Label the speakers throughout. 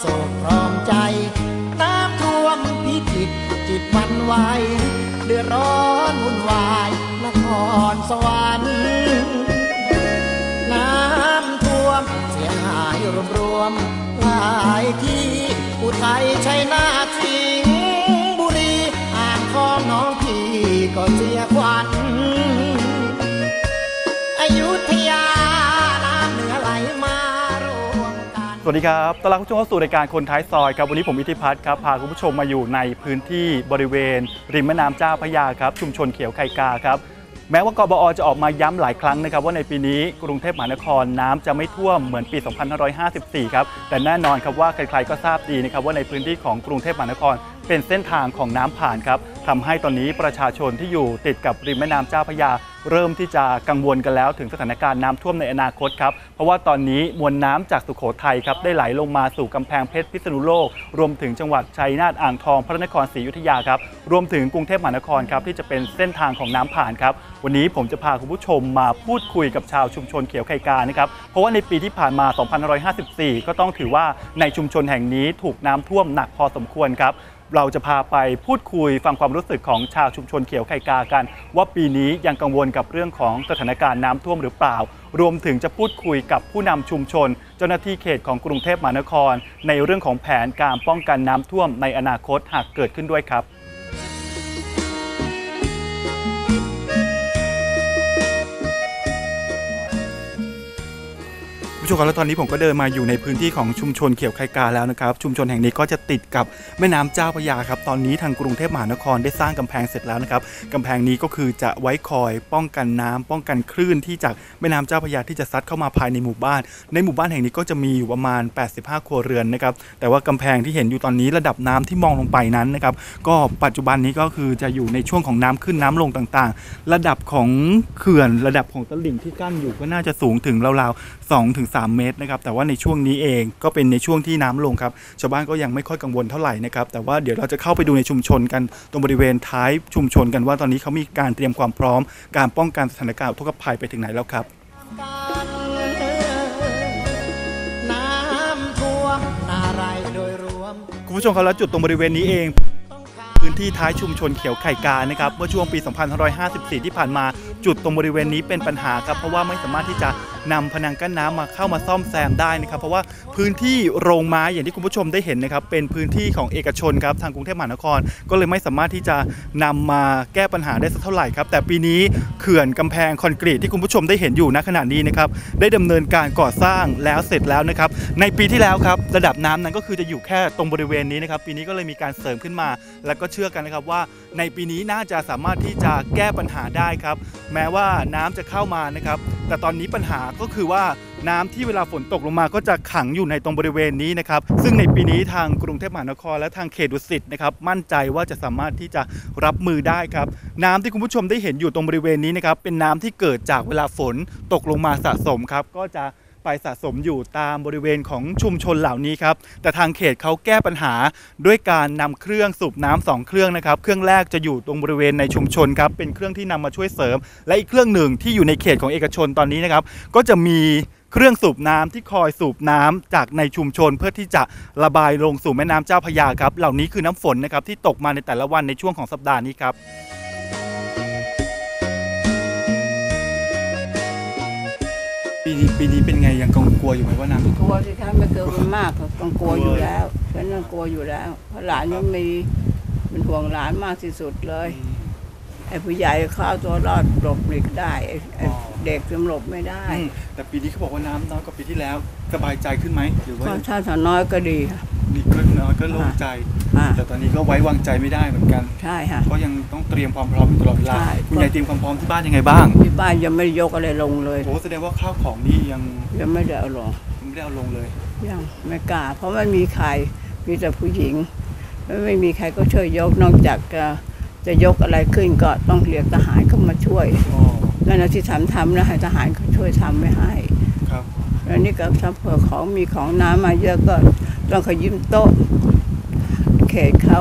Speaker 1: โศกพร้อมใจ น้ำท่วมพิจิตจิตหวันไหวเดือดร้อนวุ่นวายนครสวรรค์น้ำท่วมเสียหายรวมรวมหลายที่อุทัยชัยนาท วั
Speaker 2: สดีครับต้อนรับผู้ชมเข้าสู่รายการคนท้ายซอยครับ วันนี้ผมอิทธิพัฒน์ครับ พาคุณผู้ชมมาอยู่ในพื้นที่บริเวณ ริมแม่น้ำเจ้าพระยาครับ ชุมชนเขียวไข่กาครับ แม้ว่ากบอจะออกมาย้ำหลายครั้งนะครับว่าในปีนี้กรุงเทพมหานครน้ำจะไม่ท่วมเหมือนปี 2554 ครับ แต่แน่นอนครับว่าใครๆก็ทราบดีนะครับว่าในพื้นที่ของกรุงเทพมหานคร เป็นเส้นทางของน้ำผ่านครับทำให้ตอนนี้ประชาชนที่อยู่ติดกับริมแม่น้ำเจ้าพระยา เริ่มที่จะกังวลกันแล้วถึงสถานการณ์น้ำท่วมในอนาคตครับเพราะว่าตอนนี้มวลน้ำจากสุโขทัยครับได้ไหลลงมาสู่กำแพงเพชรพิษณุโลก รวมถึงจังหวัดชัยนาทอ่างทองพระนครศรีอยุธยาครับรวมถึงกรุงเทพมหานครครับที่จะเป็นเส้นทางของน้ำผ่านครับวันนี้ผมจะพาคุณผู้ชมมาพูดคุยกับชาวชุมชนเขียวไข่กานะครับเพราะว่าในปีที่ผ่านมา 2554 ก็ต้องถือว่าในชุมชนแห่งนี้ถูกน้ำท่วมหนักพอสมควรครับ เราจะพาไปพูดคุยฟังความรู้สึกของชาวชุมชนเขียวไข่กากัน ว่าปีนี้ยังกังวลกับเรื่องของสถานการณ์น้ำท่วมหรือเปล่า รวมถึงจะพูดคุยกับผู้นำชุมชน เจ้าหน้าที่เขตของกรุงเทพมหานคร ในเรื่องของแผนการป้องกันน้ำท่วมในอนาคตหากเกิดขึ้นด้วยครับ ผู้ชมครับแล้วตอนนี้ผมก็เดินมาอยู่ในพื้นที่ของชุมชนเขียวไข่กาแล้วนะครับ ชุมชนแห่งนี้ก็จะติดกับแม่น้ำเจ้าพระยาครับ ตอนนี้ทางกรุงเทพมหานครได้สร้างกำแพงเสร็จแล้วนะครับกำแพงนี้ก็คือจะไว้คอยป้องกันน้ำป้องกันคลื่นที่จากแม่น้ำเจ้าพระยาที่จะซัดเข้ามาภายในหมู่บ้าน ในหมู่บ้านแห่งนี้ก็จะมีอยู่ประมาณ 85 ครัวเรือนนะครับ แต่ว่ากำแพงที่เห็นอยู่ตอนนี้ระดับน้ำที่มองลงไปนั้นนะครับ ก็ปัจจุบันนี้ก็คือจะอยู่ในช่วงของน้ำขึ้นน้ำลงต่างๆ ระดับของเขื่อนระดับของตลิ่งที่กั้นอยู่ก็น่าจะสูงถึงราวๆ 2ถึง3เมตรนะครับแต่ว่าในช่วงนี้เองก็เป็นในช่วงที่น้ำลงครับชาวบ้านก็ยังไม่ค่อยกังวลเท่าไหร่นะครับแต่ว่าเดี๋ยวเราจะเข้าไปดูในชุมชนกันตรงบริเวณท้ายชุมชนกันว่าตอนนี้เขามีการเตรียมความพร้อม การป้องกันสถานการณ์อุทกภัยไปถึงไหนแล้วครับ
Speaker 1: กันน้ำท่วมนาไรโดยรวม
Speaker 2: คุณผู้ชมครับแล้วจุดตรงบริเวณนี้เอง
Speaker 1: ต้องขาด
Speaker 2: พื้นที่ท้ายชุมชนเขียวไข่กานะครับเมื่อช่วงปี 2554 ที่ผ่านมาจุดตรงบริเวณนี้เป็นปัญหาครับเพราะว่าไม่สามารถที่จะ นำพนังกั้นน้ำมาเข้ามาซ่อมแซมได้นะครับ เพราะว่าพื้นที่โรงไม้อย่างที่คุณผู้ชมได้เห็นนะครับ เป็นพื้นที่ของเอกชนครับทางกรุงเทพมหานคร ก็เลยไม่สามารถที่จะนำมาแก้ปัญหาได้สักเท่าไหร่ครับ แต่ปีนี้เขื่อนกำแพงคอนกรีตที่คุณผู้ชมได้เห็นอยู่ณขณะนี้นะครับได้ดำเนินการก่อสร้างแล้วเสร็จแล้วนะครับในปีที่แล้วครับระดับน้ำนั้นก็คือจะอยู่แค่ตรงบริเวณนี้นะครับปีนี้ก็เลยมีการเสริมขึ้นมา แล้วก็เชื่อกันนะครับว่าในปีนี้น่าจะสามารถที่จะแก้ปัญหาได้ครับแม้ว่าน้ำจะเข้ามานะครับแต่ตอนนี้ปัญหาก็คือว่าน้ำที่เวลาฝนตกลงมาก็จะขังอยู่ในตรงบริเวณนี้นะครับ ซึ่งในปีนี้ทางกรุงเทพมหานครและทางเขตดุสิตนะครับมั่นใจว่าจะสามารถที่จะรับมือได้ครับ น้ำที่คุณผู้ชมได้เห็นอยู่ตรงบริเวณนี้นะครับเป็นน้ำที่เกิดจากเวลาฝนตกลงมาสะสมครับ ก็จะ ไปสะสมอยู่ตามบริเวณของชุมชนเหล่านี้ครับ แต่ทางเขตเขาแก้ปัญหาด้วยการนำเครื่องสูบน้ำสองเครื่องนะครับ เครื่องแรกจะอยู่ตรงบริเวณในชุมชนครับ เป็นเครื่องที่นำมาช่วยเสริม และอีกเครื่องหนึ่งที่อยู่ในเขตของเอกชนตอนนี้นะครับ ก็จะมีเครื่องสูบน้ำที่คอยสูบน้ำจากในชุมชน เพื่อที่จะระบายลงสู่แม่น้ำเจ้าพยาครับ เหล่านี้คือน้ำฝนนะครับที่ตกมาในแต่ละวันในช่วงของสัปดาห์นี้ครับ ปีนี้ปีนี้เป็นไงยังกังวลกลัวอยู่ไหมว่าน้ำจะ
Speaker 3: กลัวสิคะไม่เกินมันมากก็ต้องกลัวอยู่แล้วฉันต้องกลัวอยู่แล้วเพราะหลานยังมีเป็นห่วงหลานมากที่สุดเลยไอ้ผู้ใหญ่เข้าวตัวรอดหลบหลีกได้ไอ้ไอ้เด็กยังหลบไม่ได้
Speaker 2: อืมแต่ปีนี้เขาบอกว่าน้ำน้อยกว่าปีที่แล้วสบายใจขึ้นไหมหรือว่า
Speaker 3: ก็ถ้าถ้าน้อยก็ดีค่ะ
Speaker 2: นี่ก็น้อยก็โล่งใจ
Speaker 3: อ่า
Speaker 2: แต่ตอนนี้ก็ไว้วางใจไม่ได้เหมือนกัน
Speaker 3: ใช่ค่ะ
Speaker 2: ก็ยังต้องเตรียมความพร้อมอยู่ตลอดเวลา
Speaker 3: ใช่
Speaker 2: คุณยายเตรียมความพร้อมที่บ้านยังไงบ้าง
Speaker 3: ที่บ้านยังไม่ได้ยกอะไรลงเลย
Speaker 2: โอ้แสดงว่าข้าวของนี่ยัง
Speaker 3: ยังไม่ได้เอาลง
Speaker 2: ไม่ได้เอาลงเลย
Speaker 3: ยังไม่กล้า เพราะไม่มีใครมีแต่ผู้หญิงไม่ไม่มีใครก็ช่วยยกนอกจากจะจะยกอะไรขึ้นก็ต้องเรียกทหารเข้ามาช่วย
Speaker 2: อ๋อ
Speaker 3: นั่นนะที่ทำทำนะให้ทหารเขาช่วยทำไม่ให้
Speaker 2: ครับ
Speaker 3: แล้วนี่ก็ถ้าเผื่อของมีของน้ำมาเยอะก็ ต้องขยืมโต๊ะเขตเขา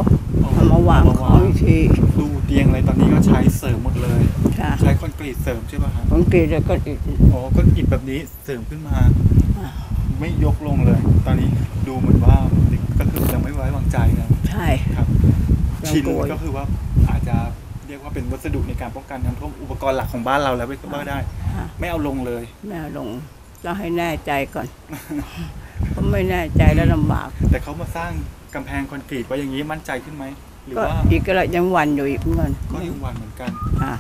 Speaker 3: เอามาวางของอีกที
Speaker 2: ดูเตียงอะไรตอนนี้ก็ใช้เสริมหมดเลย
Speaker 3: ค่ะ
Speaker 2: ใช้คอนกรีตเสริมใช่ป่ะฮะ
Speaker 3: ของกรีดแล้วก็อีก
Speaker 2: อ๋อก็อิฐแบบนี้เสริมขึ้นมา
Speaker 3: อ่า
Speaker 2: ไม่ยกลงเลย ตอนนี้ดูเหมือนว่าก็คือยังไม่ไว้วางใจนะ
Speaker 3: ใช่
Speaker 2: ครับ
Speaker 3: ยัง
Speaker 2: ชิน
Speaker 3: กลัว
Speaker 2: ก็คือว่าอาจจะเรียกว่าเป็นวัสดุในการป้องกันน้ำท่วมอุปกรณ์หลักของบ้านเราแล้วก็ว่าได้
Speaker 3: ค่ะ
Speaker 2: ไม่เอาลงเลย
Speaker 3: แม่ลงต้องให้แน่ใจก่อน เพราะไม่แน่ใจแล้วลำบาก
Speaker 2: แต่เขามาสร้างกำแพงคอนกรีตไว้อย่างนี้มั่นใจขึ้นไหม หรือ
Speaker 3: ก็
Speaker 2: ว่า
Speaker 3: อีกก็ละยังหวันอยู่อีกเหมือนกัน
Speaker 2: ก็ยังหวันเหมือนกัน
Speaker 3: อะ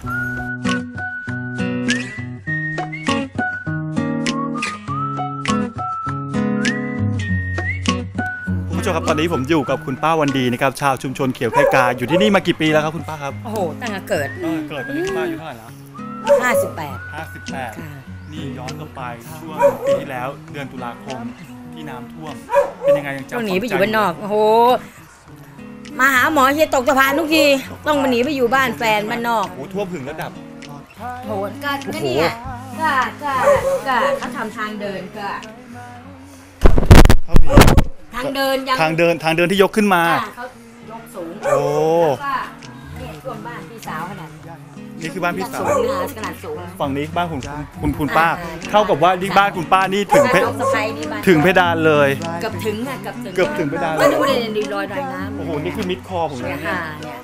Speaker 2: คุณผู้ชมครับตอนนี้ผมอยู่กับคุณป้าวันดีนะครับชาวชุมชนเขียวไข่กาอยู่ที่นี่มากี่ปีแล้วครับคุณป้าครับ
Speaker 4: โอ้โห ตั้งแต่เกิด
Speaker 2: เออเกิดตอนนี้คุณป้าอายู่เท่าไหร่แล้ว
Speaker 4: 58ค่ะ
Speaker 2: 58นี่ย้อนกลับไปช่วงปีที่แล้วเดือนตุลาคม ที่น้ำท่วม เป็นยังไงยังจำ
Speaker 4: ต้องหนีไป
Speaker 2: ควม
Speaker 4: อยู่บ้านนอกโอ้โหมาหาหมอเฮียตกสะพานทุกทีต้องมาหนีไปอยู่บ้านแฟนบ้านนอก
Speaker 2: โอ้โหท่วมถึงระดับ
Speaker 4: โหก็ก็เนี่ยก็ก็ก็เขาทำทางเดินก็
Speaker 2: เท่านี้
Speaker 4: ทางเดินยัง
Speaker 2: ทางเดินทางเดินที่ยกขึ้นมา
Speaker 4: อ่าเขายกสูง
Speaker 2: โอ้
Speaker 4: แล้วก็เนี่ยท่วมบ้านพี่สาวขนาด
Speaker 2: นี่คือบ้านพี่สาว
Speaker 4: สูงนะขนาดสูง
Speaker 2: ฝั่งนี้บ้านคุณคุณคุณป้า
Speaker 4: อ่า
Speaker 2: เท่ากับว่าที่บ้านคุณป้านี่ถึงเพ
Speaker 4: บ้านน้องสะใภ้นี่บ้าน
Speaker 2: ถึงเพดานเลย
Speaker 4: เกือบถึงอะเกือบถึง
Speaker 2: เกือบถึงเพดานเลย
Speaker 4: ก็ดูเลยดีรอยรอยน้ำ
Speaker 2: โอ้โหนี่คือมิดคอผมเลย
Speaker 4: เนี่ย
Speaker 2: นะ
Speaker 4: ค่ะเนี่ย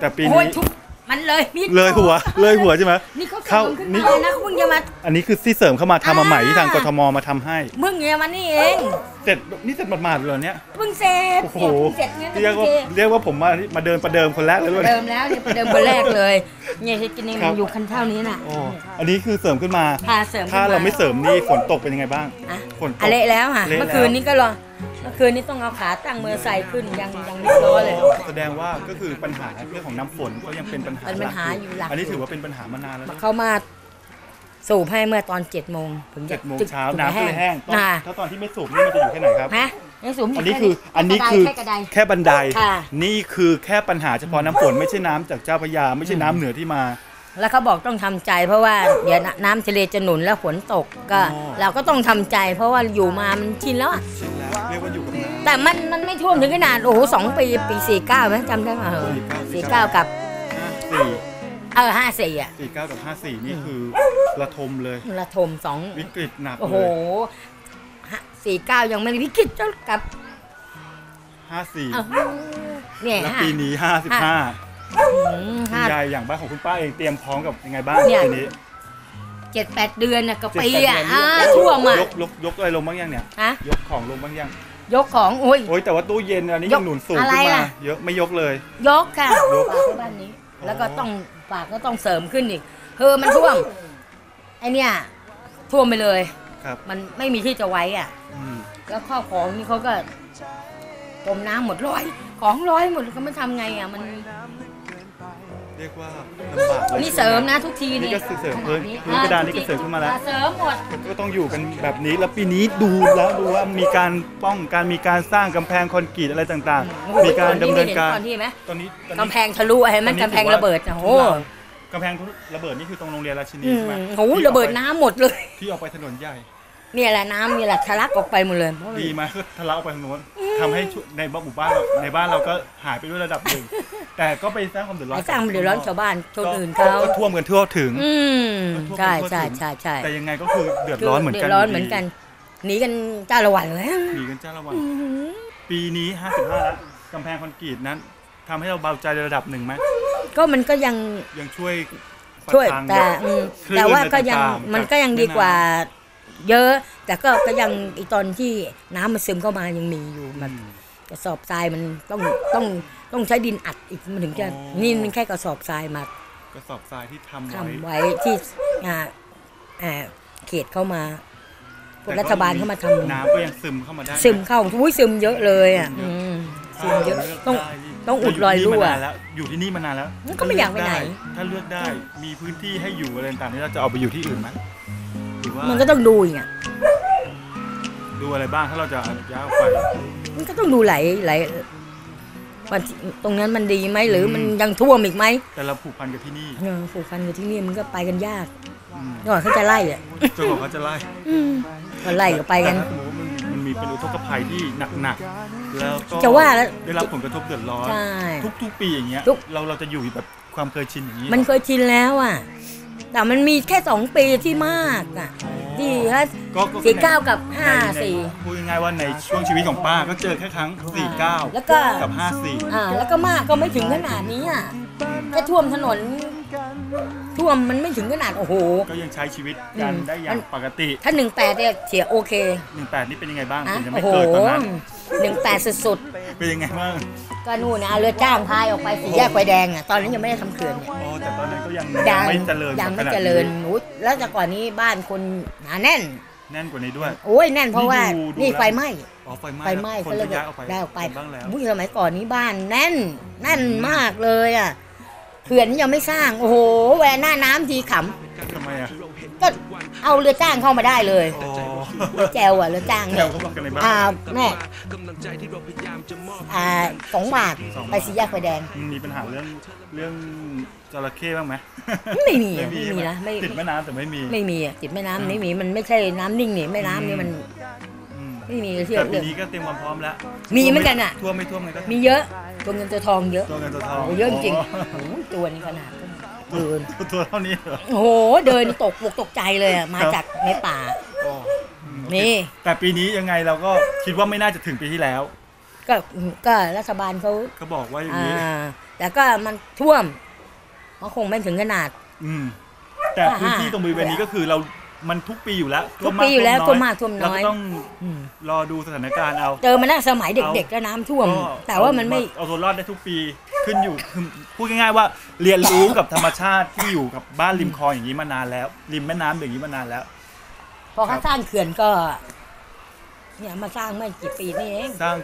Speaker 2: แต่ปี
Speaker 4: โอ้ย
Speaker 2: นี้
Speaker 4: ทุก มันเลยมิด
Speaker 2: เลยหัวเลยหัวใช่ไหม
Speaker 4: นี่เขา
Speaker 2: เข้า
Speaker 4: เสริมขึ้น
Speaker 2: นี่
Speaker 4: มาเลยนะเขาเพิ่งจะมา
Speaker 2: อันนี้คือที่เสริมเข้ามาทำมาใหม่ที่ทางกทมมาทำให้
Speaker 4: มึงเนี่ยมันนี่เอง
Speaker 2: เสร็จนี่เสร็จหมาดๆเลยเหรอเนี่ย
Speaker 4: เพิ่งเสร็จ
Speaker 2: โอ้โห
Speaker 4: เสร็จเนี่ย
Speaker 2: เรียกว่าเรียกว่าผมมามาเดินประเดิมคนแรกเลยด้วย
Speaker 4: เดิมแล้วเนี่ยประเดิมคนแรกเลยเนี่ยที่กินเอง
Speaker 2: ครับ
Speaker 4: อยู่คันเท่านี้น่ะ
Speaker 2: โอ้อันนี้คือเสริมขึ้นมา
Speaker 4: พาเสริม
Speaker 2: ถ้าเราไม่เสริมนี่ฝนตกเป็นยังไงบ้าง
Speaker 4: อะ
Speaker 2: ฝนตก
Speaker 4: อะเละแล้วค่ะ
Speaker 2: เละแล้ว
Speaker 4: เมื่อคืนนี้ก็รอเมื่อ คืนนี้ต้องเอาขาตั้งมือใส่ขึ้นยังยังไม่ร้อนเลย
Speaker 2: แสดงว่าก็คือปัญหาเรื่องของน้ำฝนก็ยังเป็นปัญหา
Speaker 4: เป็นปัญหาอยู่หลัก
Speaker 2: อันนี้ถือว่าเป็นปัญหามานานแล้วนะ
Speaker 4: เขามาสูบให้เมื่อตอนเจ็ดโมงถึงจะ
Speaker 2: เจ็ดโมง
Speaker 4: จึ๊ก
Speaker 2: เช้า
Speaker 4: ถึง
Speaker 2: น้ำก็เลยแห้งตอน
Speaker 4: น่ะ
Speaker 2: ถ้าตอนที่ไม่สูบนี่มันจะอยู่แค่ไหนครับ
Speaker 4: ฮะยังสูบ
Speaker 2: อันนี้คืออันนี้คือ
Speaker 4: แค่กระได
Speaker 2: แค่บันได
Speaker 4: ค่ะ
Speaker 2: นี่คือแค่ปัญหาเฉพาะน้ำฝนไม่ใช่น้ำจากเจ้าพระยาไม่ใช่น้ำเหนือที่มา
Speaker 4: แล้วเขาบอกต้องทำใจ เพราะว่าเดี๋ยวน้ำทะเลจะหนุนแล้วฝนตกก็
Speaker 2: อ๋อ
Speaker 4: เราก็ต้องทำใจ เพราะว่าอยู่มามันชินแล้วอะ
Speaker 2: ชินแล้วเรียกว่าอยู่กับน้
Speaker 4: แต่มันมันไม่ท่วมถึงขนาดโอ้โหสองปีปีสี่เก้าไหมจำได้ไหมเออสี่เก้ากับำ
Speaker 2: ห้าสี่
Speaker 4: เออห้าสี่อะ
Speaker 2: สี่เก้ากับห้าสี่นี่คือระทมเลย
Speaker 4: ระทมสอง
Speaker 2: วิกฤตหนัก
Speaker 4: โอ้โห
Speaker 2: เลย
Speaker 4: สี่เก้ายังไม่ได้พิคิดเจ้ากับ
Speaker 2: ห้าสี่
Speaker 4: เอ้าเนี่ย
Speaker 2: แล้ว
Speaker 4: ห้า
Speaker 2: ปีนี้ห้าสิบห้า
Speaker 4: อืม
Speaker 2: คุณ
Speaker 4: ห้ายา
Speaker 2: ยอย่างบ้านของคุณป้าเองเตรียมพร้อมกับยังไงบ้าง
Speaker 4: เนี่ย
Speaker 2: ปีนี้
Speaker 4: เจ็ดแปดเดือนน่ะกับ
Speaker 2: เจ็ด
Speaker 4: ปี
Speaker 2: แปด
Speaker 4: อะ
Speaker 2: เดือน
Speaker 4: อ่า
Speaker 2: นี่
Speaker 4: ท่วมอะ
Speaker 2: ยกยกยกอะไรลงบ้างยังเนี่ย
Speaker 4: ฮะ
Speaker 2: ยกของลงบ้างยัง
Speaker 4: ยกของโอ้ย
Speaker 2: โอ้ยแต่ว่าตู้เย็นอันนี้
Speaker 4: ย
Speaker 2: ยั
Speaker 4: ก
Speaker 2: งหนุนสูง
Speaker 4: อะไร
Speaker 2: ขึ้นมา
Speaker 4: ล่ะ
Speaker 2: เยอะไม่ยกเลย
Speaker 4: ยกค่ะฝากไว้บ้านนี้ แล้วก็ต้องฝากก็ต้องเสริมขึ้นอีกเฮอมันท่วมไอเนี่ยท่วมไปเลย
Speaker 2: ครับ
Speaker 4: มันไม่มีที่จะไว้อะ
Speaker 2: อืม
Speaker 4: แล้วข้าวของนี่เขาก็จมน้ำหมดร้อย ของร้อยหมดเขาไม่ทำไงอะ มัน
Speaker 2: เรียกว่าลำบากเลย
Speaker 4: นี่เสริมนะทุกที
Speaker 2: นี่
Speaker 4: นี่
Speaker 2: ก็เสริมพื้น
Speaker 4: ข
Speaker 2: พื้นกระดานนี่ก็เสริมขึ้นมาแล้ว
Speaker 4: อ่เสริมหมด
Speaker 2: ก็ต้องอยู่กันแบบนี้แล้วปีนี้ดูแล้วดูว่ามีการป้องการมีการสร้างกำแพงคอนกรีตอะไรต่าง
Speaker 4: โอ้โห
Speaker 2: ๆ มีการดำเนินการ
Speaker 4: ตอนที่ไหม
Speaker 2: ตอนนี้ตอน
Speaker 4: กำ
Speaker 2: นี้
Speaker 4: แพงทะลุไอ้มัน
Speaker 2: ตอนนี้
Speaker 4: กำแพง
Speaker 2: ถือว่า
Speaker 4: ระเบิดนะโอ้โห
Speaker 2: กำแพงระเบิดนี่คือตรงโรงเรียนราชินี
Speaker 4: อืม
Speaker 2: ใช่ไหม
Speaker 4: โอ้โห
Speaker 2: ที่
Speaker 4: ระเบิด
Speaker 2: ออกไป
Speaker 4: น้ำหมดเลย
Speaker 2: ที่ออกไปถนนใหญ่
Speaker 4: เนี่ยแหละน้ำนี่แหละทะลักออกไปหมดเลยเพราะมัน
Speaker 2: ดีไหมคือทะเลาะออกไปทางโน้นทำให้ชุในบ้านหมู่บ้านเราในบ้านเราก็หายไปด้วยระดับหนึ่ง แต่ก็ไปสร้างความเดือดร้อน
Speaker 4: ไปสร้างความเดือดร้อนชาวบ้านชนอื่น
Speaker 2: ก็
Speaker 4: เขา
Speaker 2: ก็ท่วมกันทั่วถึง
Speaker 4: อืม
Speaker 2: ก็ท่วม
Speaker 4: ใช่
Speaker 2: กันทั่ว
Speaker 4: ใช่
Speaker 2: ถึง
Speaker 4: ใช่ใช่
Speaker 2: แต่ยังไงก็คือเดือดร้อนเหมือนกัน
Speaker 4: เดือดร้อนเหมือนกันหนีกันจ้าละวันเลย
Speaker 2: หนีกันจ้าละวัน ปีนี้ 55แล้วกำแพงคอนกรีตนั้นทำให้เราเบาใจในระดับหนึ่งไหม
Speaker 4: ก็มันก็ยัง
Speaker 2: ยังช่วยประ
Speaker 4: ช่วย
Speaker 2: ทัง
Speaker 4: แต่อืม
Speaker 2: คลื่น
Speaker 4: แต่ว่าก็ยัง
Speaker 2: ต่างๆ
Speaker 4: มันก็ยังดีกว่า เยอะ แต่ก็ก็ยังอีตอนที่น้ำมันซึมเข้ามายังมีอยู่แบบกระสอบทรายมันต้องต้องต้องใช้ดินอัดอีกมันถึงจะนี่มันแค่กระสอบทรายมาก
Speaker 2: ระสอบทรายที่ทำไว้
Speaker 4: ทำไว้ที่อ่าอ่าเขตเข้ามาพวกรัฐบาลเข้ามาทำ
Speaker 2: น้ำก็ยังซึมเข้ามาได้
Speaker 4: ซึมเข้าอุ้ยซึมเยอะเลยอะอืมซึมเยอะต้อง ต้องอุดรอยรั่ว
Speaker 2: อยู่ที่นี่มานานแล้ว
Speaker 4: มันก็ไม่อยากไปไหน
Speaker 2: ถ้าเลือกได้มีพื้นที่ให้อยู่อะไรต่างๆนี่เราจะเอาไปอยู่ที่อื่นไหมหรือ ว่า
Speaker 4: มันก็ต้องดูอีกอะ
Speaker 2: ดูอะไรบ้างถ้าเราจะย้ายออกไป
Speaker 4: มันก็ต้องดูหลายหลายว่าตรงนั้นมันดีไหมหรือมันยังท่วมอีกไหม
Speaker 2: แต่เราผูกพันกับที่นี่
Speaker 4: เออผูกพันกับที่นี่มันก็ไปกันยาก
Speaker 2: อืม
Speaker 4: ก่อนเขาจะไล่อะ
Speaker 2: จนกว่าเขาจะไล่
Speaker 4: ก็ไล่ก็ไปกัน
Speaker 2: แต่ถ้าสมมติว่ามัน มันมีเป็นอุทกภัยที่หนักๆแล้วก็
Speaker 4: จะว่าแล้ว
Speaker 2: ได้รับผลกระทบเดือดร้อน
Speaker 4: ใช่
Speaker 2: ทุกๆปีอย่างเงี้ย
Speaker 4: ทุก
Speaker 2: เราเราจะอยู่แบบความเคยชินอย่างนี้
Speaker 4: มันเคยชินแล้วอะ แต่มันมีแค่สองปีที่มากอะที่ฮะ
Speaker 2: ก็ก็
Speaker 4: สี่เก้ากับ
Speaker 2: ใน
Speaker 4: ห้า
Speaker 2: ใน
Speaker 4: สี่
Speaker 2: พูดง่ายๆว่าในช่วงชีวิตของป้าก็เจอแค่ครั้ง49
Speaker 4: แล้วก็
Speaker 2: กับ54
Speaker 4: อ่าแล้วก็มากก็ไม่ถึงขนาดนี้อะแค่ท่วมถนนท่วมมันไม่ถึงขนาดโอ้โห
Speaker 2: ก็ยังใช้ชีวิตกัน
Speaker 4: อืม
Speaker 2: ได้อย่างปกติ
Speaker 4: ถ้าหนึ่งแปดเนี่ยเสียโอเค
Speaker 2: 18นี่เป็นยังไงบ้าง
Speaker 4: อะ
Speaker 2: คุณยัง
Speaker 4: โอ้
Speaker 2: ไม่
Speaker 4: โห
Speaker 2: เกิดตอนนั้น
Speaker 4: หนึ่งแปดสุด
Speaker 2: เป็นยังไงบ้าง
Speaker 4: ๆก็นู่นนะเอาเรือจ้างพายออกไปสี่แยกไฟแดงอะตอนนั้นยังไม่ได้ทำเขื่อนเนี่ย
Speaker 2: อ๋อแต่ตอนนั้นก็ยัง
Speaker 4: ยัง
Speaker 2: ไม่เจริญ
Speaker 4: ยังไม่
Speaker 2: ขนาดนี้
Speaker 4: เจริญโอ้ยแล้วแต่ก่อนนี้บ้านคนหนาแน่น
Speaker 2: แน่นกว่านี้ด้วย
Speaker 4: โอ้ยแน่นเพราะว่า
Speaker 2: นี่ดูดู
Speaker 4: นี่
Speaker 2: แล้ว
Speaker 4: ไฟไหม้
Speaker 2: อ๋อไฟไหม้
Speaker 4: ไฟไหม้
Speaker 2: คน
Speaker 4: ก็เลย
Speaker 2: ก็ย้ายออกไป
Speaker 4: ได้ออกไป
Speaker 2: บ้างแล้ว
Speaker 4: อุ้ยสมัยก่อนนี้บ้านแน่นแน่นมากเลยอะเขื่อนนี่ยังไม่สร้าง โอ้โหแหวนหน้าน้ำทีข
Speaker 2: ทำไมอะำ
Speaker 4: ก็เอาเรือจ้างเข้ามาได้เลย
Speaker 2: อ๋อ
Speaker 4: เรือแจวอะเรือจ้าง
Speaker 2: แถ
Speaker 4: เนี่ยว
Speaker 2: เขาบอกกันอะไรบ้าง
Speaker 4: อ่าแม่อ่าสองบาท
Speaker 2: สองบาท
Speaker 4: ไปสี่แยกไฟแดง
Speaker 2: มีปัญหาเรื่องเรื่องจระเข้บ้างไหม
Speaker 4: ไม่มีอะไม่มีนะไม่
Speaker 2: ติดแม่น้ำแต่ไม่มี
Speaker 4: ไม่มีอะจิตแม่น้ำไม่มีมันไม่ใช่น้ำนิ่งนี่แม่น้ำนี่มัน
Speaker 2: อืม
Speaker 4: ไม่มีเที่ย
Speaker 2: แต่
Speaker 4: ว
Speaker 2: ปี
Speaker 4: เรื่อง
Speaker 2: นี้ก็เตรียมความพร้อมแล้ว
Speaker 4: มีเหมือนกันอะ
Speaker 2: ท่วมไม่ท่วมไงก็
Speaker 4: มีเยอะตัวเงินตัวทองเยอะ
Speaker 2: ตัวเงินตัวทอง
Speaker 4: โอ้เยอะจริงๆโอ้โหตัวนี้ขนาด เดิน
Speaker 2: ตัวเท่านี้เหรอ
Speaker 4: โอ้โหเดินตกอกตกใจเลยอะมา
Speaker 2: ครับ
Speaker 4: จากในป่า
Speaker 2: อ๋ออืม
Speaker 4: นี่
Speaker 2: แต่ปีนี้ยังไงเราก็คิดว่าไม่น่าจะถึงปีที่แล้ว
Speaker 4: ก็ก็รัฐบาลเขา
Speaker 2: เขาบอกว่าอย่าง
Speaker 4: อ่า
Speaker 2: นี้
Speaker 4: แต่ก็มันท่วมมันคงไม่ถึงขนาด
Speaker 2: อืม แต่พื้นที่ตรงบริเวณนี้ก็คือเรา มันทุกปีอยู่แล้ว
Speaker 4: ทุกปีอยู่แล้ว
Speaker 2: ท่
Speaker 4: ท่ว
Speaker 2: ว
Speaker 4: ม
Speaker 2: ม
Speaker 4: มากท่วม
Speaker 2: เรา
Speaker 4: น้อย
Speaker 2: ก็ต้อง
Speaker 4: อืม
Speaker 2: รอดูสถานการณ์เอา
Speaker 4: เจอมาตั้งสมัยเด็กๆก็น้ำท่วม
Speaker 2: ก็
Speaker 4: แต่ว่ามันไม่
Speaker 2: เอาตัวรอดได้ทุกปี ขึ้นอยู่คือพูดง่ายๆว่าเรียนรู้กับธรรมชาติที่อยู่กับบ้านริมคลองอย่างนี้มานานแล้ว ริมแม่น้ำอย่างนี้มานานแล้ว
Speaker 4: พอเขาสร้างเขื่อนก็ เนี่ยมาสร้างเมื่อกี่ปีนี่เอง
Speaker 2: สร้าง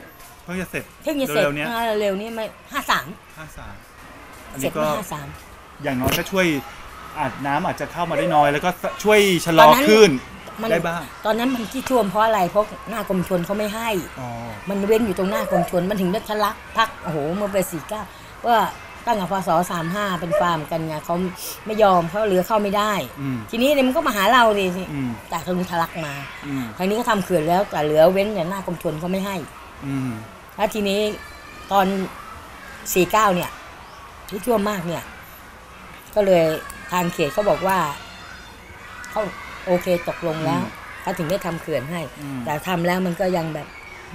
Speaker 2: เพิ่งจะเสร็จ
Speaker 4: เพิ่งจะเสร็จ
Speaker 2: เร็วๆเนี้ย
Speaker 4: อ่าเร็วนี้ไม่ห้าสาม
Speaker 2: ห้าสามอัน
Speaker 4: เสร็
Speaker 2: นี้
Speaker 4: จ
Speaker 2: ก็
Speaker 4: เมื่อห้าสาม
Speaker 2: อย่างน้อยก็ช่วยอาจน้ำอาจจะเข้ามาได้น้อย แล้วก็ช่วยชะล
Speaker 4: ต
Speaker 2: อ
Speaker 4: อนนั้น
Speaker 2: ขึ้น
Speaker 4: มัน
Speaker 2: ได้บ้าง
Speaker 4: ตอนนั้นมันที่ท่วมเพราะอะไรเพราะหน้ากรมชนเขาไม่ให้
Speaker 2: อ๋อ
Speaker 4: มันเว้นอยู่ตรงหน้ากรมชนมันถึงได้ทะลักพักโอ้โหเมื่อปีสี่เก้า ว่าตั้งแต่พศสามห้าเป็นฟาร์มกันไงเขาไม่ยอมเพราะเรือเข้าไม่ได้
Speaker 2: อืม
Speaker 4: ทีนี้เนี่ยมันก็มาหาเราดิสิ
Speaker 2: อืม
Speaker 4: แต่ทางนู้นทะลักมา
Speaker 2: อืม
Speaker 4: ทางนี้ก็ทำเขื่อนแล้วแต่เหลือเว้นแต่หน้ากรมชนเขาไม่ให้
Speaker 2: อืม
Speaker 4: แล้วทีนี้ตอนสี่เก้าเนี่ยที่ท่วมมากเนี่ย ก็เลยทางเขตเขาบอกว่าเขาโอเคตกลงแล้วเขาถึงได้ทำเขื่อนให้
Speaker 2: อืม
Speaker 4: แต่ทำแล้วมันก็ยังแบบ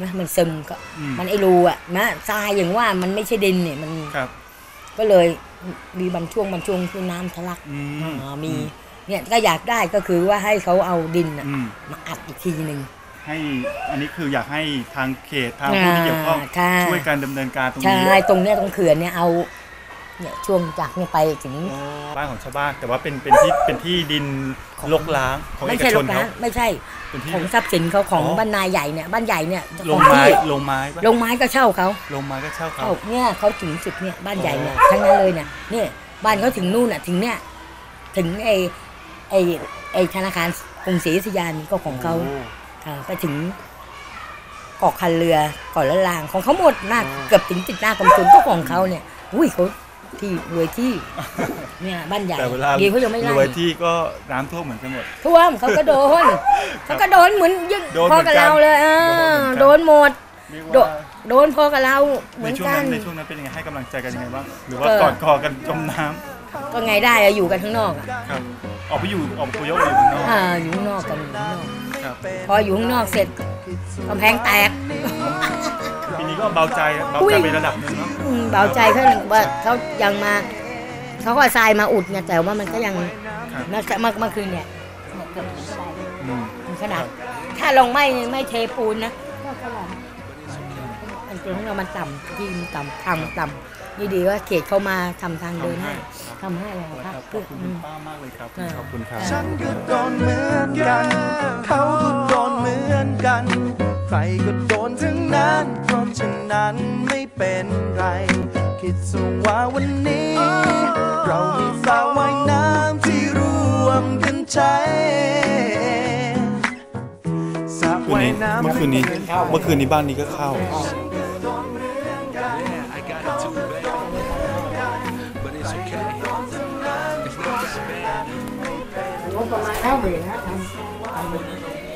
Speaker 4: นะมันซึมก็
Speaker 2: อืม
Speaker 4: มันไอรูอะนะทรายอย่างว่ามันไม่ใช่ดินเนี่ยมัน
Speaker 2: ครับ
Speaker 4: ก็เลยมีบางช่วงบางช่วงที่น้ำทะลัก
Speaker 2: อืม
Speaker 4: อ๋อมีเนี่ยก็อยากได้ก็คือว่าให้เขาเอาดินน่ะ
Speaker 2: อืม
Speaker 4: มาอัดอีกทีหนึ่ง
Speaker 2: ให้อันนี้คืออยากให้ทางเขตทางผู้ที่เกี่ยวข้อง
Speaker 4: อ่าค่ะ
Speaker 2: ช่วยการดำเนินการตรง
Speaker 4: ใช่
Speaker 2: นี้
Speaker 4: ตรงเนี้ยตรงเขื่อนเนี่ยเอา เนี่ยช่วงจากเนี่ยไปถึง
Speaker 2: บ้านของชาวบ้าน แต่ว่าเป็นเป็นที่เป็นที่ดินลกล้างของเอ
Speaker 4: ไม่
Speaker 2: ก
Speaker 4: ใช่
Speaker 2: ช
Speaker 4: ร
Speaker 2: น
Speaker 4: ถ
Speaker 2: เขา
Speaker 4: นะไม่ใช่
Speaker 2: เป็นที่
Speaker 4: ของทรัพย์สินเขาของ
Speaker 2: อ๋อ
Speaker 4: บ้านนายใหญ่เนี่ยบ้านใหญ่เนี่ย
Speaker 2: ล
Speaker 4: ข
Speaker 2: ง
Speaker 4: อง
Speaker 2: ไม้
Speaker 4: ที่
Speaker 2: ลงไม้ปะ
Speaker 4: ลงไม้ก็เช่าเขา
Speaker 2: ลงไม้ก็เช่าเขา
Speaker 4: เขาเนี่ยเขาถึงสุดเนี่ยบ้านใหญ่เนี่ยทั้งนั้นเลยเนี่ยเนี่ยบ้านเขาถึงนู่นอะถึงเนี่ยถึงไอ้ไอ้ไอ้ธนาคารกรุงศรีอยุธยานี่ก็ของเขา
Speaker 2: โอ้
Speaker 4: ค่ะไปถึงเกาะคันเรือเก่อนละลางของเขาหมดหน้าเกือบถึงติดหน้ากรมชลก็ของเขาเนี่ย อุ้ยเขา ที่รวยที่เนี่ยบ้านใหญ่
Speaker 2: แต่เวลา
Speaker 4: ดีเขายังไม่
Speaker 2: ร
Speaker 4: ไล่
Speaker 2: วยที่ก็น้ำท่วมเหมือนกันหมด
Speaker 4: ท่วมเขาก็โดนเขาก็โดนเหมือนยัง
Speaker 2: โดน
Speaker 4: พอกับ
Speaker 2: เหมือนกัน
Speaker 4: เราเลยเออ
Speaker 2: โด
Speaker 4: โด
Speaker 2: น
Speaker 4: น
Speaker 2: เหมือนกัน
Speaker 4: หมด
Speaker 2: เรียก
Speaker 4: โด
Speaker 2: ว่า
Speaker 4: โดนพอกับเราเหมื
Speaker 2: ใน
Speaker 4: อน
Speaker 2: ช่วง
Speaker 4: กั
Speaker 2: นั้นนในช่วงนั้นเป็นยังไงให้กำลังใจกันยังไงบ้างหรือว่า
Speaker 4: ก็
Speaker 2: กอดคอกันจมน้ำ
Speaker 4: ก็ไงได้อะอยู่กันข้างนอกอะ
Speaker 2: ครับออกไปอยู่ออกไปคุยกอยู่ข้างนอก
Speaker 4: อ่าอยู่ข้างนอกกันอยู่ข้างนอก
Speaker 2: ครับ
Speaker 4: พออยู่ข้างนอกเสร็จกำแพงแตก
Speaker 2: ปีนี้ก็เบาใจเบา
Speaker 4: อุ้
Speaker 2: ใจ
Speaker 4: ย
Speaker 2: ไประดับหนึ่งเนาะ
Speaker 4: อืมเบาใจเขาหนึ่งว่าเขายังมาเขาก็ทรายมาอุดไงแต่ว่ามันก็ยัง
Speaker 2: ครับ
Speaker 4: เมื่อเมื่อเมื่อคืนเนี่ยเกือบถึงได้
Speaker 2: อืม
Speaker 4: ขนาด ถ้าลงไม่ไม่เทปูนนะก็ขนาด มันตรงเรามันต่ำที่มันต่ำทางมันต่ำนี่ดีว่าเขตเขามาทำทางเดินให้ทำให้เรา
Speaker 2: ค
Speaker 4: ค
Speaker 2: รั
Speaker 4: รั
Speaker 2: บบขอบคุณคุณป้ามากเลยครับ
Speaker 4: อ่า
Speaker 2: ขอบคุณครับ
Speaker 1: ฉันก็โดนเหมือนกัน เขาก็โดนเหมือน
Speaker 5: กัน ใครก็โดนทั้งนั้นเพราะฉะนั้นไม่เป็นไร คิดสว่าวันนี้ เรามีสระว่ายน้ำที่รวมกันใช้สระ
Speaker 2: คืน
Speaker 5: ว่าย
Speaker 2: นี้
Speaker 5: น้ำ
Speaker 2: เมื่อคืนนี้เมื่อคืนนี้บ้านนี้ก็เข้า
Speaker 6: ประมาณเท่าหมื่นนะท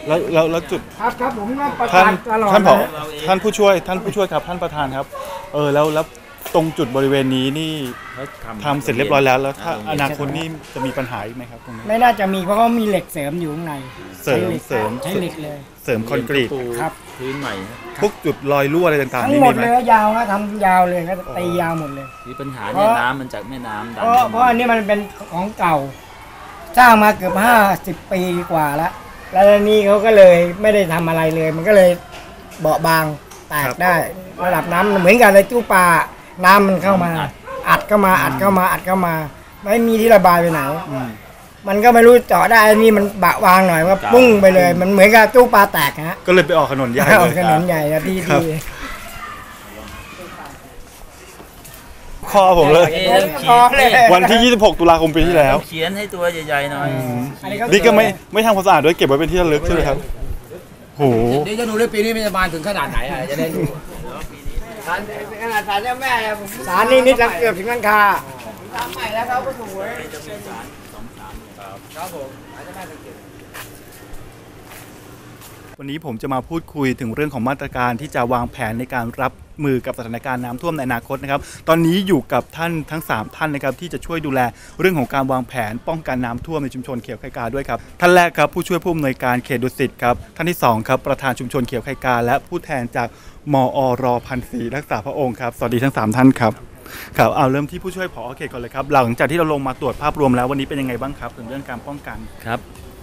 Speaker 2: แล้วแล้วแล้วจุดำ
Speaker 6: ครับครับผมก็ประ
Speaker 2: ท่ากา
Speaker 6: นศตลอด
Speaker 2: ท่านผอ
Speaker 6: นะ
Speaker 2: ท่านผู้ช่วยท่านผู้ช่วยครับท่านประธานครับ เออแล้วแล้วตรงจุดบริเวณนี้นี่ทำเสร็จเรียบร้อยแล้วแล้วถ้าอนาคตนี่จะมีปัญหาอีกไหมครับตรงนี้
Speaker 6: ไม่น่าจะมีเพราะเขามีเหล็กเสริมอยู่ข้างใน
Speaker 2: เสริม
Speaker 6: ใช้หล็ก
Speaker 2: เสริม
Speaker 6: ใช้เหล็กเลย
Speaker 2: เสริมคอนกรีต
Speaker 6: ครับ
Speaker 7: พื้นใหม่นะ
Speaker 2: พวกจุดรอยรั่วอะไรต่างๆ
Speaker 6: ทั้ง
Speaker 2: นี่
Speaker 6: หม
Speaker 2: มี
Speaker 6: ด
Speaker 2: ไหม
Speaker 6: เลยยาวครับทำยาวเลยก็ตียาวหมดเลย
Speaker 7: มีปัญหา
Speaker 6: เพ
Speaker 7: เนี่ย
Speaker 6: ราะ
Speaker 7: น้ำมันจากแม่น้ำดัน
Speaker 6: เพราะเพราะอันนี้มันเป็นของเก่า สร้างมาเกือบห้าสิบปีกว่าแล้วแล้วนี่เขาก็เลยไม่ได้ทำอะไรเลย มันก็เลยเบาะบางแตกได้ ระดับน้ำเหมือนกันเลยตู้ปลาน้ำมันเข้ามา อัดเข้ามาอัดเข้ามาอัดเข้ามา ไม่มีที่ระบายไปไหนมันก็ไม่รู้เจาะได้อันนี่มันบะวางหน่อยว่าปุ้งไปเลย มันเหมือนกับตู้ปลาแตกฮะ
Speaker 2: ก็เลยไปออกถนนใหญ่
Speaker 6: เอา
Speaker 2: เลย
Speaker 6: ถนนใหญ่นะที่
Speaker 2: ครับ
Speaker 6: ที่
Speaker 2: คอผมเลย
Speaker 7: เอ๊ะต้องขี
Speaker 6: พอ
Speaker 7: ด
Speaker 6: เลย
Speaker 7: นี่
Speaker 2: วันที่ 26 ตุลาคมปีที่แล้ว
Speaker 7: เขียนให้ตัวใหญ่ๆหน่อย
Speaker 6: อันนี้เขา
Speaker 2: นี่ก็ไม่ไม่ทำความสะอาดด้วยเก็บไว้เป็นที่ระลึกใช่ไหมครับโห
Speaker 8: เดี๋ยวจะดูด้วยปีนี้มันจะมาถึงขนาดไหนอะจะได้ดู
Speaker 6: สารขนาดสารเจ้าแม่เนี่ยสารนี่นิดหลังเกือบถึงหลังคาทำใหม่แล้วเขาก็สวย
Speaker 2: วันนี้ผมจะมาพูดคุยถึงเรื่องของมาตรการที่จะวางแผนในการรับ มือกับสถานการณ์น้ำท่วมในอนาคตนะครับตอนนี้อยู่กับท่านทั้ง 3 ท่านนะครับที่จะช่วยดูแลเรื่องของการวางแผนป้องกันน้ำท่วมในชุมชนเขียวไข่กาด้วยครับท่านแรกครับผู้ช่วยผู้อำนวยการเขตดุสิตครับท่านที่สองครับประธานชุมชนเขียวไข่กา และผู้แทนจากมอรพันศรีรักษาพระองค์ครับสวัสดีทั้ง 3 ท่านครับครับเอาเริ่มที่ผู้ช่วยผอเขตก่อนเลยครับหลังจากที่เราลงมาตรวจภาพรวมแล้ววันนี้เป็นยังไงบ้างครับถึงเรื่องการป้องกัน
Speaker 7: ครับ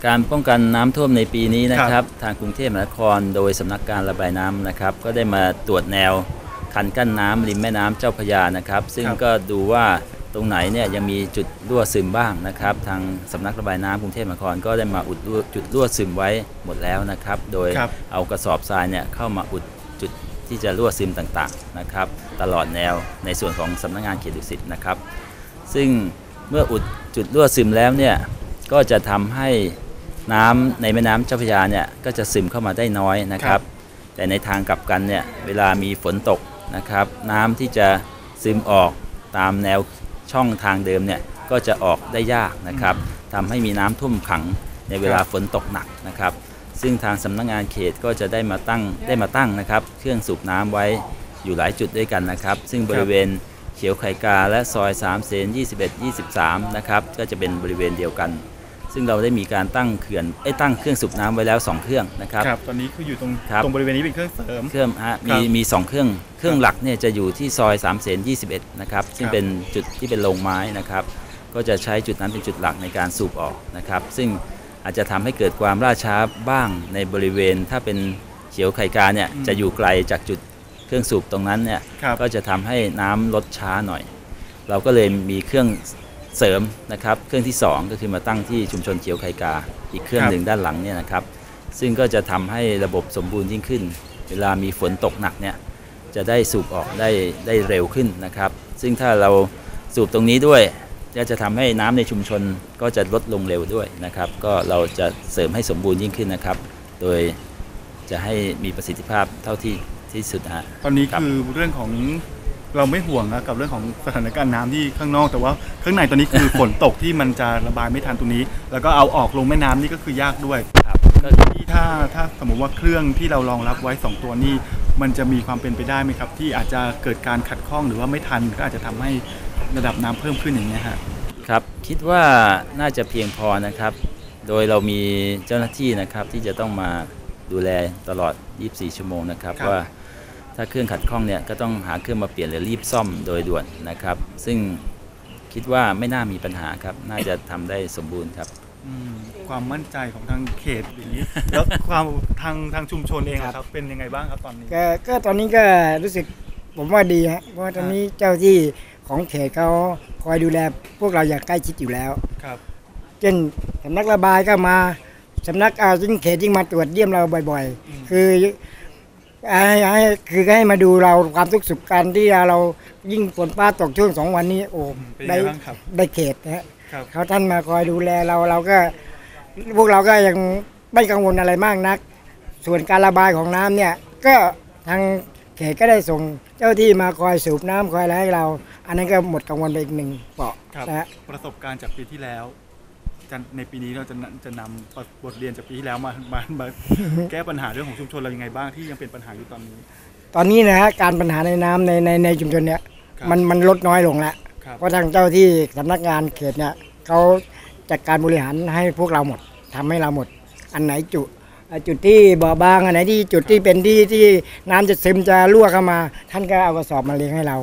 Speaker 7: การป้องกันน้ำท่วมในปีนี้นะค
Speaker 2: ครั
Speaker 7: รับ
Speaker 2: บ
Speaker 7: ทางกรุงเทพมหานคร โดยสำนักการระบายน้ำนะครับ ก็ได้มาตรวจแนว คันกั้นน้ำริมแม่น้ำเจ้าพยานะครับ ซึ่งก็ดูว่าตรงไหนเนี่ยยังมีจุดรั่วซึมบ้างนะครับ ทางสำนักระบายน้ำกรุงเทพมหานครก็ได้มาอุดรั่วจุดรั่วซึมไว้หมดแล้วนะครับ โดยเอากระสอบทรายเนี่ยเข้ามาอุดจุดที่จะรั่วซึมต่างๆนะครับ ตลอดแนวในส่วนของสำนักงานเขตดุสิตนะครับ ซึ่งเมื่ออุดจุดรั่วซึมแล้วเนี่ยก็จะทำให้น้ำในแม่น้ำเจ้าพระยาเนี่ยก็จะซึมเข้ามาได้น้อยนะค
Speaker 2: รั
Speaker 7: บ แต่ในทางกลับกันเนี่ยเวลามีฝนตก นะครับ น้ำที่จะซึมออกตามแนวช่องทางเดิมเนี่ยก็จะออกได้ยากนะครับทำให้มีน้ำท่วมขังในเวลาฝนตกหนักนะครับ ซึ่งทางสำนักงานเขตก็จะได้มาตั้งได้มาตั้งนะครับ เครื่องสูบน้ำไว้อยู่หลายจุดด้วยกันนะครับ ซึ่งบริเวณเขียวไข่กาและซอย3เซน21 23 นะครับ ก็จะเป็นบริเวณเดียวกัน ซึ่งเราได้มีการตั้งเขื่อนไอ้ยตั้งเครื่องสูบน้ำไว้แล้ว 2 เครื่องนะครับ
Speaker 2: ครับตอนนี้คืออยู่ตรง
Speaker 7: ครับ
Speaker 2: ตรงบริเวณนี้เป็นเครื่องเสริม
Speaker 7: เครื่องฮะมี
Speaker 2: ครับ
Speaker 7: มีสองเครื่องเครื่องหลักเนี่ยจะอยู่ที่ซอย3เสน21นะครับซึ่ง
Speaker 2: ครับ
Speaker 7: เป็นจุดที่เป็นโรงไม้นะครับ ก็จะใช้จุดนั้นเป็นจุดหลักในการสูบออกนะครับ ซึ่งอาจจะทำให้เกิดความล่าช้าบ้างในบริเวณ ถ้าเป็นเขียวไข่กาเนี่ยจะอยู่ไกลจากจุดเครื่องสูบตรงนั้นเนี่ย
Speaker 2: ครับ
Speaker 7: ก็จะทำให้น้ำลดช้าหน่อย เราก็เลยมีเครื่อง เสริมนะครับเครื่องที่ 2 ก็คือมาตั้งที่ชุมชนเขียวไข่กา อีกเครื่อง
Speaker 2: ครับ
Speaker 7: หนึ่งด้านหลังเนี่ยนะครับ ซึ่งก็จะทำให้ระบบสมบูรณ์ยิ่งขึ้น เวลามีฝนตกหนักเนี่ยจะได้สูบออกได้ได้เร็วขึ้นนะครับ ซึ่งถ้าเราสูบตรงนี้ด้วยก็จะทำให้น้ำในชุมชนก็จะลดลงเร็วด้วยนะครับ ก็เราจะเสริมให้สมบูรณ์ยิ่งขึ้นนะครับ โดยจะให้มีประสิทธิภาพเท่าที่ที่สุดฮะ
Speaker 2: ตอนนี้
Speaker 7: ครับ
Speaker 2: คือเรื่องของ เราไม่ห่วงนะกับเรื่องของสถานการณ์น้ำที่ข้างนอก แต่ว่าข้างในตอนนี้คือฝนตกที่มันจะระบายไม่ทันตรงนี้ แล้วก็เอาออกลงแม่น้ำนี่ก็คือยากด้วย
Speaker 7: ครับก็
Speaker 2: ที่ถ้าถ้าสมมติว่าเครื่องที่เรารองรับไว้ 2 ตัวนี้ มันจะมีความเป็นไปได้ไหมครับ ที่อาจจะเกิดการขัดข้องหรือว่าไม่ทันก็อาจจะทำให้ระดับน้ำเพิ่มขึ้นอย่างนี้ยฮะ
Speaker 7: ครับคิดว่าน่าจะเพียงพอนะครับ โดยเรามีเจ้าหน้าที่นะครับที่จะต้องมาดูแลตลอด 24 ชั่วโมงนะครับ
Speaker 2: ครับ
Speaker 7: ว่า ถ้าเครื่องขัดข้องเนี่ยก็ต้องหาเครื่องมาเปลี่ยนหรือรีบซ่อมโดยด่วนนะครับ ซึ่งคิดว่าไม่น่ามีปัญหาครับ น่าจะทำได้สมบูรณ์ครับ
Speaker 2: อืมความมั่นใจของทางเขตอย่างนี้ แล้วความทางทางชุมชนเองอะครับ เป็นยังไงบ้างครับตอนนี้
Speaker 6: ก็ก็ตอนนี้ก็รู้สึกผมว่าดีฮะเพราะว่าตอนนี้เจ้าที่ของเขตเขาคอยดูแล พวกเราอย่างใกล้ชิดอยู่แล้ว
Speaker 2: ครับ
Speaker 6: เช่นสำนักระบายก็มาสำนักอายิ่งเขตยิ่งมาตรวจเยี่ยมเราบ่อย ๆ คือ ให้ให้คือให้มาดูเราความทุกข์สุขกันที่เรายิ่งฝนฟ้าตกช่วงสองวันนี้โอ้
Speaker 2: เป็น
Speaker 6: ได้
Speaker 2: ยังไงบ้างครับ
Speaker 6: ได้เขตนะฮะ
Speaker 2: ครับ
Speaker 6: เขาท่านมาคอยดูแลเราเราก็ พวกเราก็ยังไม่กังวลอะไรมากนัก ส่วนการระบายของน้ำเนี่ย ก็ทางเขตก็ได้ส่งเจ้าที่มาคอยสูบน้ำคอยอะไรให้เรา อันนั้นก็หมดกังวลไปอีกหนึ่งเปราะ
Speaker 2: ครับ
Speaker 6: นะฮะ
Speaker 2: ประสบการณ์จากปีที่แล้วจะ ในปีนี้เราจะนจะนำบทเรียนจากปีที่แล้วมามามาแก้ปัญหาเรื่องของชุมชนเรายังไงบ้างที่ยังเป็นปัญหาอยู่ตอนนี้
Speaker 6: ตอนนี้นะฮะการปัญหาในน้ำในในในชุมชนเนี่ย
Speaker 2: ครับ
Speaker 6: มันมันลดน้อยลงแล้ว
Speaker 2: ครับ
Speaker 6: เพราะทางเจ้าที่สำนักงานเขตเนี่ยเขาจัดการบริหารให้พวกเราหมดทำให้เราหมด อันไหนจุอ่าจุดที่บ่อบางอันไหนที่จุดที่เป็นที่ที่น้ำจะซึมจะรั่วเข้ามา ท่านก็เอากระสอบมาเลี้ยงให้เรา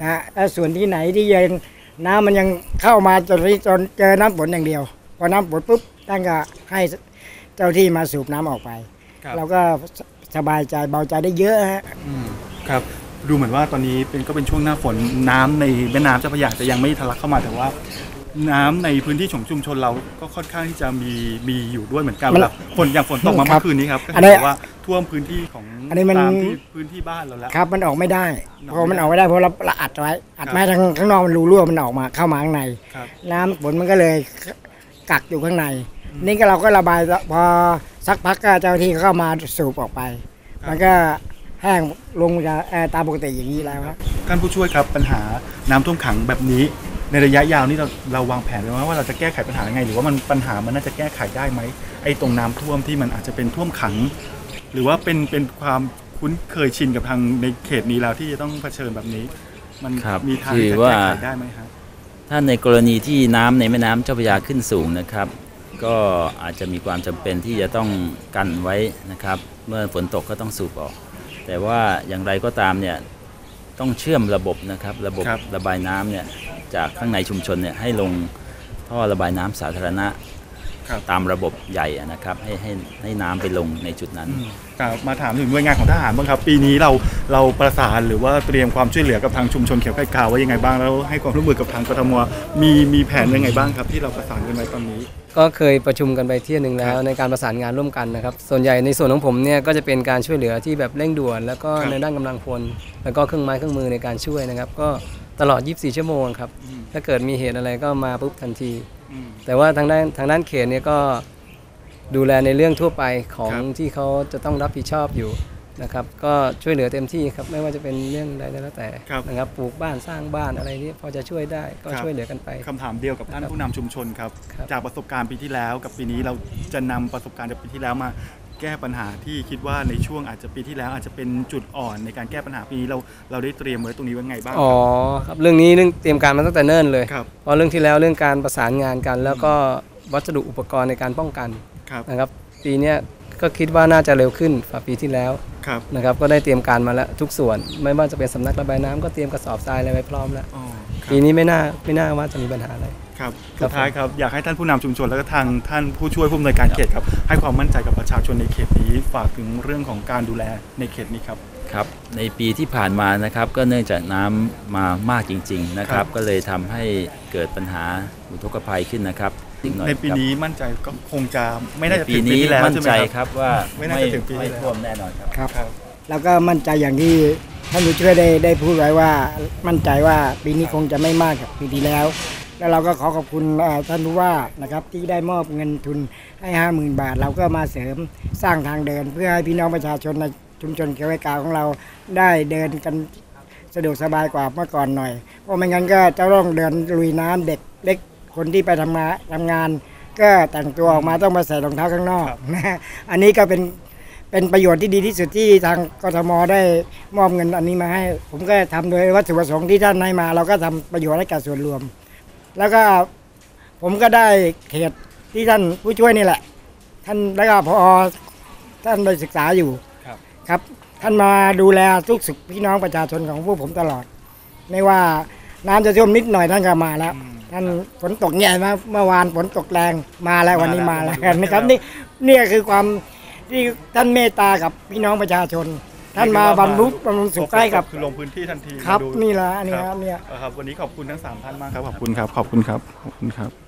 Speaker 6: นะฮะแล้วส่วนที่ไหนที่ยังน้ำมันยังเข้ามาจนจนเจอน้ำฝนอย่างเดียว พอน้ำฝนปุ๊บท่านก็ให้เจ้าที่มาสูบน้ำออกไป
Speaker 2: ครับ
Speaker 6: เราก็สสบายใจเบาใจได้เยอะฮะ
Speaker 2: อืมครับ ดูเหมือนว่าตอนนี้เป็นก็เป็นช่วงหน้าฝนน้ำในแม่น้ำเจ้าพระยาจะยังไม่ทะลักเข้ามาแต่ว่า น้ำในพื้นที่ของชุมชนเราก็ค่อนข้างที่จะมีมีอยู่ด้วยเหมือนกัน
Speaker 6: มัน
Speaker 2: แบบฝนอย่างฝนตกมา
Speaker 6: ครั
Speaker 2: เมื่
Speaker 6: บ
Speaker 2: อคืนนี้ครับก็
Speaker 6: อัน
Speaker 2: เห็
Speaker 6: นี้
Speaker 2: นว่าท่วมพื้นที่ของ
Speaker 6: อันนี้มัน
Speaker 2: ตามที่พื้นที่บ้านเราแล้ว
Speaker 6: ครับมันออกไม่ได้
Speaker 2: ออกไม่ได้
Speaker 6: เพราะมันออกไม่ได้เพราะเราเราอัดไว้อัด
Speaker 2: ครับ
Speaker 6: ไม่ให้ทางข้างนอกมันรูรั่วมันออกมาเข้ามาข้างใน
Speaker 2: ครับ
Speaker 6: น้ำฝนมันก็เลย กักอยู่ข้างใน นี่ก็เราก็ระบายพอสักพักก็เจ้าหน้าที่เข้ามาสูบออกไป มันก็แห้งลงจะเอ่อตามปกติอย่างนี้แล้วครับ
Speaker 2: ท่านผู้ช่วยครับปัญหาน้ำท่วมขังแบบนี้ ในระยะยาวนี่เราเราวางแผนไว้ไหมว่าเราจะแก้ไขปัญหายังไง หรือว่ามันปัญหามันน่าจะแก้ไขได้ไหมไอ้ตรงน้ำท่วมที่มันอาจจะเป็นท่วมขัง หรือว่าเป็นเป็นความคุ้นเคยชินกับทางในเขตนี้แล้วที่จะต้องเผชิญแบบนี้ มัน
Speaker 7: ครับ
Speaker 2: มีทาง
Speaker 7: คือ
Speaker 2: ที่จะ
Speaker 7: ว่า
Speaker 2: แก้ไขได้ไหมครับ
Speaker 7: ถ้าในกรณีที่น้ำในแม่น้ำเจ้าพระยาขึ้นสูงนะครับ ก็อาจจะมีความจำเป็นที่จะต้องกันไว้นะครับ เมื่อฝนตกก็ต้องสูบออก แต่ว่าอย่างไรก็ตามเนี่ยต้องเชื่อมระบบนะครับระบบ
Speaker 2: ครับ
Speaker 7: ระบายน้ำเนี่ยจากข้างในชุมชนเนี่ยให้ลงท่อระบายน้ำสาธารณะ
Speaker 2: ครับ
Speaker 7: ตามระบบใหญ่อะนะครับให้ให้ให้น้ำไปลงในจุดนั้น
Speaker 2: ครับมาถามถึงหน่วยงานของทหารบ้างครับ ปีนี้เราเราประสานหรือว่าเตรียมความช่วยเหลือกับทางชุมชนเขียวไก่กาวไว้ยังไงบ้างแล้วให้ความร่วมมือกับทางกทมมีมีแผนยังไงบ้างครับที่เราประสานกันไว้ตอนนี้
Speaker 9: ก็เคยประชุมกันไปเที่ยวหนึ่งแล้ว ในการประสานงานร่วมกันนะครับส่วนใหญ่ในส่วนของผมเนี่ยก็จะเป็นการช่วยเหลือที่แบบเร่งด่วน แล้วก็
Speaker 2: ครับ
Speaker 9: ในด้านกำลังพลแล้วก็เครื่องไม้เครื่องมือในการช่วยนะครับ ก็ตลอด 24 ชั่วโมงครับถ้าเกิดมีเหตุอะไรก็มาปุ๊บทันที
Speaker 2: อืม
Speaker 9: แต่ว่าทางด้านทางด้านเขตเนี่ยก็ดูแลในเรื่องทั่วไปของ
Speaker 2: ครับ
Speaker 9: ที่เขาจะต้องรับผิดชอบอยู่นะครับ ก็ช่วยเหลือเต็มที่ครับไม่ว่าจะเป็นเรื่องใดก็แล้วแต่
Speaker 2: ครับ
Speaker 9: นะครับปลูกบ้านสร้างบ้านอะไรนี่พอจะช่วยได้ก็
Speaker 2: ครับ
Speaker 9: ช่วยเหลือกันไป
Speaker 2: คำถามเดียวกับท่านผู้นำชุมชนครับ
Speaker 9: ครับ
Speaker 2: จากประสบการณ์ปีที่แล้ว กับปีนี้เราจะนำประสบการณ์จากปีที่แล้วมา แก้ปัญหาที่คิดว่าในช่วงอาจจะปีที่แล้วอาจจะเป็นจุดอ่อนในการแก้ปัญหาปีนี้เราเราได้เตรียมไว้ตรงนี้ไว้ไงบ้าง
Speaker 9: อ๋อครับเรื่องนี้เรื่องเตรียมการมาตั้งแต่เนิ่นเลย
Speaker 2: ครับ
Speaker 9: เพราะเรื่องที่แล้วเรื่องการประสานงานกัน แล้วก็วัสดุอุปกรณ์ในการป้องกัน
Speaker 2: ครับ
Speaker 9: นะครับ ปีเนี้ย ก็คิดว่าน่าจะเร็วขึ้นกว่าปีที่แล้ว
Speaker 2: ครับ
Speaker 9: นะครับก็ได้เตรียมการมาแล้วทุกส่วน ไม่ว่าจะเป็นสำนักระบายน้ำก็เตรียมกระสอบทรายอะไรไว้พร้อมแล้ว
Speaker 2: อ๋อครับ
Speaker 9: ปีนี้ไม่น่าไม่น่าว่าจะมีปัญหาอะไร
Speaker 2: ครับ
Speaker 9: ครั
Speaker 2: สุ
Speaker 9: บ
Speaker 2: ดท้ายครับอยากให้ท่านผู้นำชุมชนแล้วก็ทางท่านผู้ช่วยผู้อำนวยการเขตครับให้ความมั่นใจกับประชาชนในเขตนี้ฝากถึงเรื่องของการดูแลในเขตนี้ครับ
Speaker 7: ครับในปีที่ผ่านมานะครับก็เนื่องจากน้ำมามากจริง ๆนะค
Speaker 2: ครั
Speaker 7: รับ
Speaker 2: บ
Speaker 7: ก็เลยทำให้เกิดปัญหาอุทกภัยขึ้นนะครับอีกหอย
Speaker 2: ในปี
Speaker 7: ครับ
Speaker 2: นี้มั่นใจก็คงจะไม่น่าจะ
Speaker 7: ปี
Speaker 2: ถึงปี
Speaker 7: นี้
Speaker 2: ที่แล้ว
Speaker 7: มั่น
Speaker 2: ใช่ไหม
Speaker 7: ใจ
Speaker 2: ค
Speaker 7: ค
Speaker 2: รั
Speaker 7: รับบว่า
Speaker 2: ไม่น่าจะถึงปีที่
Speaker 7: ไม่
Speaker 2: แล้ว
Speaker 7: ท่วมแน่นอนครับ
Speaker 6: ครับ
Speaker 2: ครับ
Speaker 6: แล้วก็มั่นใจอย่างที่ท่านผู้ช่วยได้ได้พูดไว้ว่ามั่นใจว่าปีนี้คงจะไม่มากกับปีที่แล้ว แล้วเราก็ขอขอบคุณเอ่อท่านผู้ว่านะครับที่ได้มอบเงินทุนให้ห้าหมื่นบาท เราก็มาเสริมสร้างทางเดิน เพื่อให้พี่น้องประชาชนในชุมชนเขียวไร่กาของเราได้เดินกันสะดวกสบายกว่าเมื่อก่อนหน่อย เพราะไม่งั้นก็จะต้องเดินลุยน้ำเด็กเล็ก คนที่ไปทำงานทำงาน ก็แต่งตัวออกมาต้องมาใส่รองเท้าข้างนอก
Speaker 2: ครับ
Speaker 6: นะอันนี้ก็เป็นเป็นประโยชน์ที่ดีที่สุดที่ทางกทมได้มอบเงินอันนี้มาให้ ผมก็ทำโดยวัตถุประสงค์ที่ท่านให้มา เราก็ทำประโยชน์ให้กับส่วนรวม แล้วก็ผมก็ได้เขตที่ท่านผู้ช่วยนี่แหละ ท่านแล้วก็พอท่านได้ศึกษาอยู่
Speaker 2: ครับ
Speaker 6: ครับ ท่านมาดูแลทุกสุขพี่น้องประชาชนของพวกผมตลอด ไม่ว่าน้ำจะท่วมนิดหน่อยท่านก็มาแล้ว ท่านฝนตกใหญ่มาเมื่อวานฝนตกแรงมาแล้ววันนี้มาแล้วนะครับนี่นี่คือความที่ท่านเมตตากับพี่น้องประชาชน ท่านมาบำรุงบำรุงสุขใกล้กับ
Speaker 2: คือลงพื้นที่ทันที
Speaker 6: ครับ
Speaker 2: มาดู
Speaker 6: นี่แหละอันนี้ครับเนี่ย
Speaker 2: เออครับ วันนี้ขอบคุณทั้งสามท่านมากครับ ขอบคุณครับ ขอบคุณครับ ขอบคุณครับ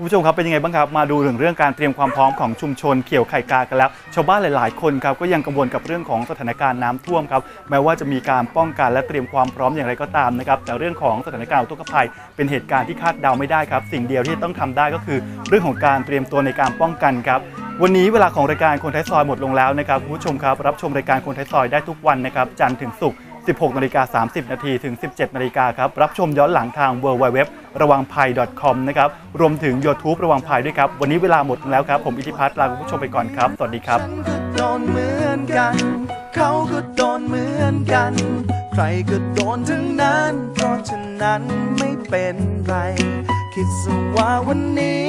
Speaker 2: คุณผู้ชมครับเป็นยังไงบ้างครับมาดูถึงเรื่องการเตรียมความพร้อมของชุมชนเขียวไข่กากันแล้วชาวบ้านหลายๆ คนครับก็ยังกังวลกับเรื่องของสถานการณ์น้ำท่วมครับแม้ว่าจะมีการป้องกันและเตรียมความพร้อมอย่างไรก็ตามนะครับแต่เรื่องของสถานการณ์อุทกภัย เป็นเหตุการณ์ที่คาดเดาไม่ได้ครับ สิ่งเดียวที่ต้องทำได้ก็คือ เรื่องของการเตรียมตัวในการป้องกันครับ วันนี้เวลาของรายการคนไทยซอยหมดลงแล้วนะครับคุณผู้ชมครับรับชมรายการคนไทยซอยได้ทุกวันนะครับจันทร์ถึงศุกร์ 16นาฬิกา30 นาทีถึง 17นาฬิกาครับ รับชมย้อนหลังทาง w w w ระวังภัย .com นะครับ รวมถึง YouTube ระวังภัยด้วยครับ วันนี้เวลาหมดแล้วครับ ผมอิทธิพัฒน์ลาคุณผู้ชมไปก่อนครับ สวัสดีครับ
Speaker 5: ฉันก็โดนเหมือนกัน เขาก็โดนเหมือนกัน ใครก็โดนทั้งนั้น เพราะฉะนั้นไม่เป็นไร คิดซะว่าวันนี้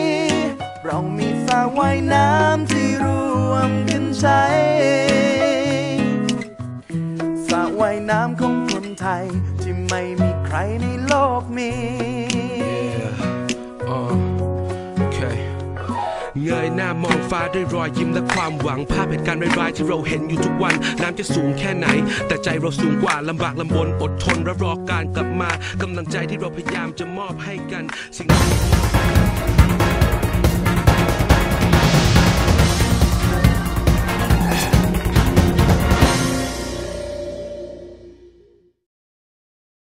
Speaker 5: เรามีสระว่ายน้ำที่รวมกันใช้ ว่ายน้ำของคนไทย ที่ไม่มีใครในโลกมี
Speaker 10: เงยหน้ามองฟ้าด้วยรอยยิ้มและความหวังภาพเหตุการณ์ร้ายๆที่เราเห็นอยู่ทุกวัน น้ำจะสูงแค่ไหน แต่ใจเราสูงกว่าลำบากลำบนอดทนและรอการกลับมากำลังใจที่เราพยายามจะมอบให้กัน สิ่ง